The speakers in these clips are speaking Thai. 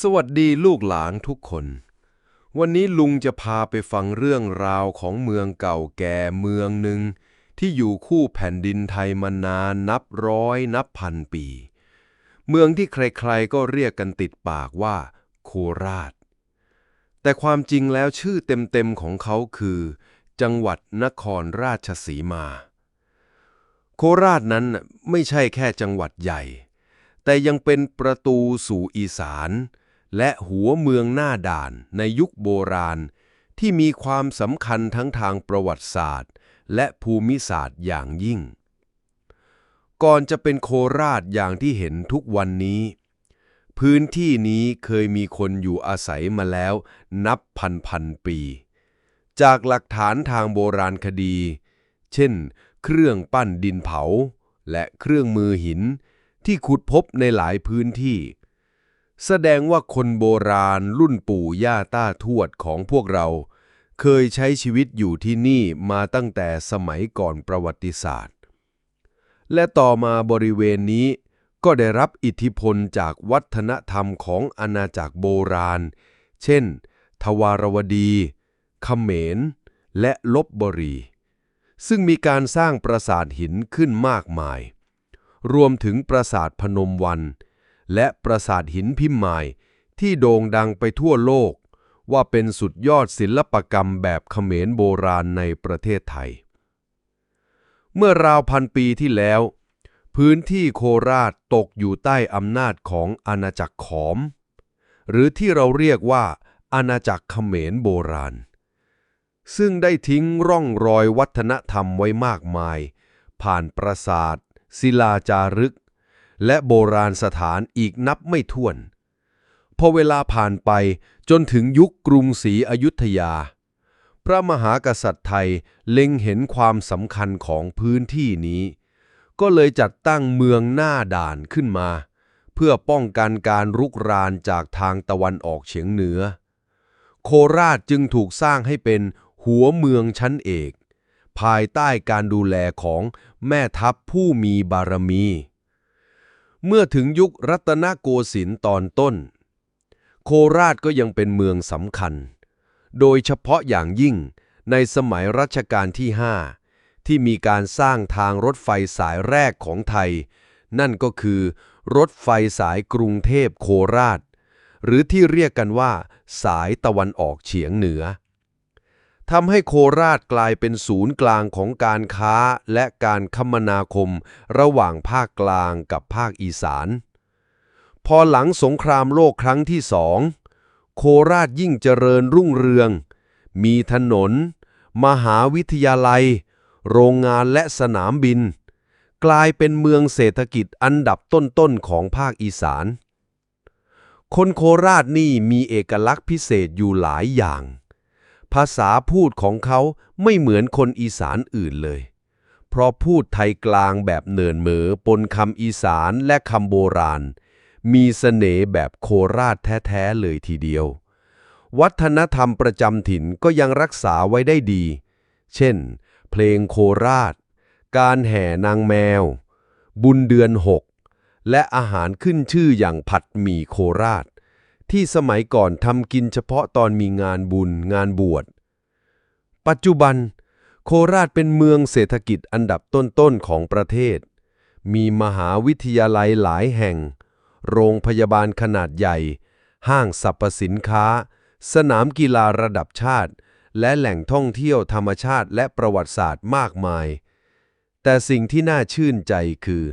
สวัสดีลูกหลานทุกคน วันนี้ลุงจะพาไปฟังเรื่องราวของเมืองเก่าแก่เมืองหนึ่ง ที่อยู่คู่แผ่นดินไทยมานานนับร้อยนับพันปี เมืองที่ใครๆก็เรียกกันติดปากว่า โคราช แต่ความจริงแล้วชื่อเต็มๆของเขาคือ จังหวัดนครราชสีมา โคราชนั้นไม่ใช่แค่จังหวัดใหญ่ แต่ยังเป็นประตูสู่อีสาน และหัวเมืองหน้าด่านในยุคโบราณ ที่มีความสำคัญทั้งทางประวัติศาสตร์ และภูมิศาสตร์อย่างยิ่ง ก่อนจะเป็นโคราชอย่างที่เห็นทุกวันนี้ พื้นที่นี้เคยมีคนอยู่อาศัยมาแล้วนับพันพันปี จากหลักฐานทางโบราณคดี เช่น เครื่องปั้นดินเผา และเครื่องมือหินที่ขุดพบในหลายพื้นที่ แสดงว่าคนโบราณรุ่นปู่ย่าต้าทวดของพวกเรา เคยใช้ชีวิตอยู่ที่นี่มาตั้งแต่สมัยก่อนประวัติศาสตร์ และต่อมาบริเวณนี้ก็ได้รับอิทธิพลจากวัฒนธรรมของอาณาจักรโบราณ เช่น ทวารวดีเขมร และลบบุรี ซึ่งมีการสร้างปราสาทหินขึ้นมากมาย รวมถึงปราสาทพนมวัน และปราสาทหินพิมายที่โด่งดังไปทั่วโลก ว่าเป็นสุดยอดศิลปกรรมแบบเขมรโบราณในประเทศไทย เมื่อราวพันปีที่แล้ว พื้นที่โคราชตกอยู่ใต้อำนาจของอาณาจักรขอม หรือที่เราเรียกว่าอาณาจักรเขมรโบราณ ซึ่งได้ทิ้งร่องรอยวัฒนธรรมไว้มากมาย ผ่านปราสาทศิลาจารึก และโบราณสถานอีกนับไม่ถ้วน พอเวลาผ่านไปจนถึงยุคกรุงศรีอยุธยา พระมหากษัตริย์ไทยเล็งเห็นความสำคัญของพื้นที่นี้ ก็เลยจัดตั้งเมืองหน้าด่านขึ้นมา เพื่อป้องกันการรุกรานจากทางตะวันออกเฉียงเหนือ โคราชจึงถูกสร้างให้เป็นหัวเมืองชั้นเอก ภายใต้การดูแลของแม่ทัพผู้มีบารมี เมื่อถึงยุครัตนโกสินทร์ตอนต้น โคราชก็ยังเป็นเมืองสำคัญ โดยเฉพาะอย่างยิ่งในสมัยรัชกาลที่ 5 ที่มีการสร้างทางรถไฟสายแรกของไทย นั่นก็คือ รถไฟสายกรุงเทพโคราช หรือที่เรียกกันว่า สายตะวันออกเฉียงเหนือ ทำให้โคราชกลายเป็นศูนย์กลางของการค้าและการคมนาคม ระหว่างภาคกลางกับภาคอีสาน พอหลังสงครามโลกครั้งที่สองโคราชยิ่งเจริญรุ่งเรือง มีถนน มหาวิทยาลัย โรงงานและสนามบิน กลายเป็นเมืองเศรษฐกิจอันดับต้นๆของภาคอีสาน คนโคราชนี่มีเอกลักษณ์พิเศษอยู่หลายอย่าง ภาษาพูดของเขาไม่เหมือนคนอีสานอื่นเลย เพราะพูดไทยกลางแบบเนินเหมอปนคำอีสานและคำโบราณ มีเสน่ห์แบบโคราชแท้ๆเลยทีเดียว วัฒนธรรมประจำถิ่นก็ยังรักษาไว้ได้ดี เช่น เพลงโคราช การแห่นางแมว บุญเดือนหกและอาหารขึ้นชื่ออย่างผัดหมี่โคราช ที่สมัยก่อนทำกินเฉพาะตอนมีงานบุญงานบวช ปัจจุบัน โคราชเป็นเมืองเศรษฐกิจอันดับต้นๆของประเทศ มีมหาวิทยาลัยหลายแห่ง โรงพยาบาลขนาดใหญ่ ห้างสรรพสินค้า สนามกีฬาระดับชาติ และแหล่งท่องเที่ยวธรรมชาติและประวัติศาสตร์มากมาย แต่สิ่งที่น่าชื่นใจคือ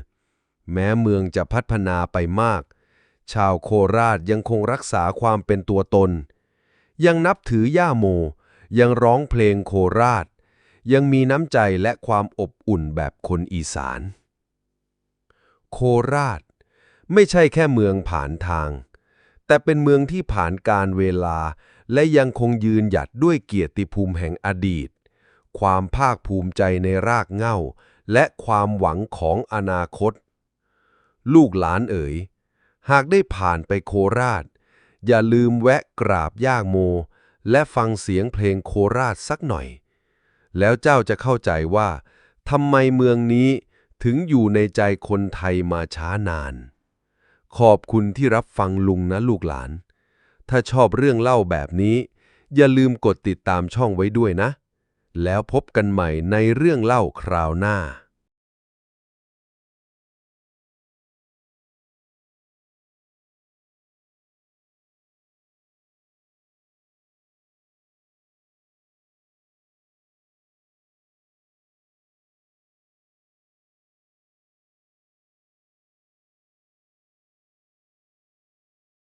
แม้เมืองจะพัฒนาไปมาก ชาวโคราชยังคงรักษาความเป็นตัวตน ยังนับถือย่าโม ยังร้องเพลงโคราช ยังมีน้ำใจและความอบอุ่นแบบคนอีสาน โคราช ไม่ใช่แค่เมืองผ่านทาง แต่เป็นเมืองที่ผ่านการเวลา และยังคงยืนหยัดด้วยเกียรติภูมิแห่งอดีต ความภาคภูมิใจในรากเหง้า และความหวังของอนาคต ลูกหลานเอ๋ย หากได้ผ่านไปโคราช อย่าลืมแวะกราบย่าโม และฟังเสียงเพลงโคราชสักหน่อย แล้วเจ้าจะเข้าใจว่าทำไมเมืองนี้ถึงอยู่ในใจคนไทยมาช้านาน ขอบคุณที่รับฟังลุงนะลูกหลาน ถ้าชอบเรื่องเล่าแบบนี้ อย่าลืมกดติดตามช่องไว้ด้วยนะ แล้วพบกันใหม่ในเรื่องเล่าคราวหน้า